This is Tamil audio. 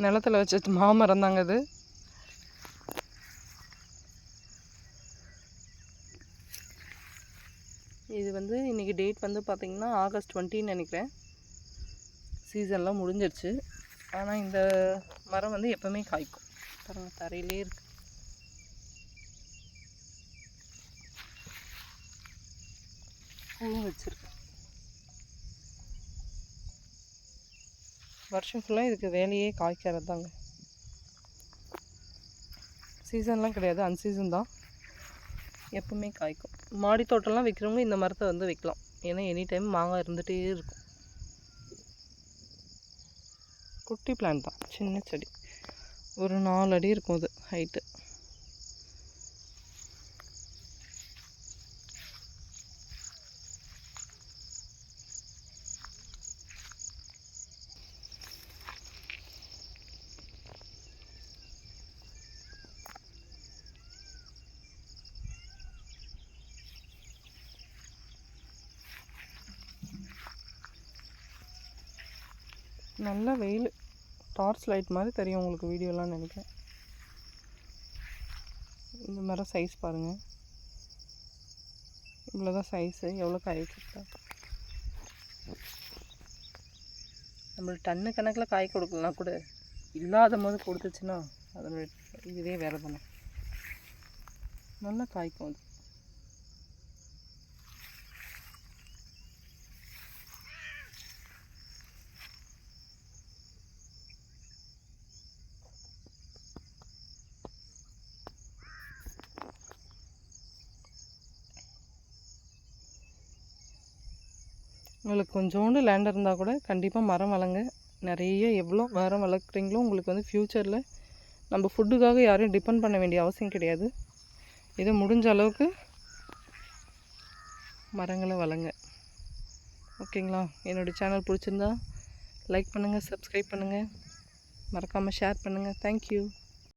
நிலத்துல வச்ச மாமரம் தாங்க அது. இது வந்து இன்றைக்கி டேட் வந்து பார்த்திங்கன்னா ஆகஸ்ட் டுவெண்ட்டின்னு நினைக்கிறேன். சீசன்லாம் முடிஞ்சிருச்சு. ஆனால் இந்த மரம் வந்து எப்போவுமே காய்க்கும். பாருங்க தரையிலே இருக்கு. பூவும் வச்சுருக்கு. வருஷம் ஃபுல்லாக இதுக்கு வேலையே காய்க்கிறது தாங்க சீசன்லாம் கிடையாது அன்சீசன் தான். எப்பவுமே காய்க்கும். மாடி தோட்டம்லாம் வைக்கிறவங்க இந்த மரத்தை வந்து வைக்கலாம். ஏன்னா எனி டைம் மாங்காய் இருந்துகிட்டே இருக்கும். குட்டி பிளான்ட் தான். சின்ன செடி. ஒரு நாலு அடி இருக்கும் அது ஹைட்டு நல்ல வெயில். டார்ச் லைட் மாதிரி தெரியும் உங்களுக்கு வீடியோலாம் நினைக்கிறேன். இந்த மரம் சைஸ் பாருங்கள் இவ்வளோ தான் சைஸு எவ்வளோ காய் வச்சுருக்கா நம்மளுக்கு டன்னு கணக்கில் காய் கொடுக்கலாம் கூட இல்லாத போது கொடுத்துச்சுன்னா அதனுடைய இதுவே வேறு தானே. நல்லா காய்க்கும் அது உங்களுக்கு கொஞ்சோண்டு லேண்ட் இருந்தால் கூட கண்டிப்பாக மரம் வளங்க. நிறைய எவ்வளோ மரம் வளர்க்குறீங்களோ உங்களுக்கு வந்து ஃப்யூச்சரில் நம்ம ஃபுட்டுக்காக யாரையும் டிபெண்ட் பண்ண வேண்டிய அவசியம் கிடையாது. இதை முடிஞ்ச அளவுக்கு மரங்களை வளங்க. ஓகேங்களா? என்னோடய சேனல் பிடிச்சிருந்தா லைக் பண்ணுங்கள் சப்ஸ்கிரைப் பண்ணுங்கள் மறக்காமல் ஷேர் பண்ணுங்கள் தேங்க்யூ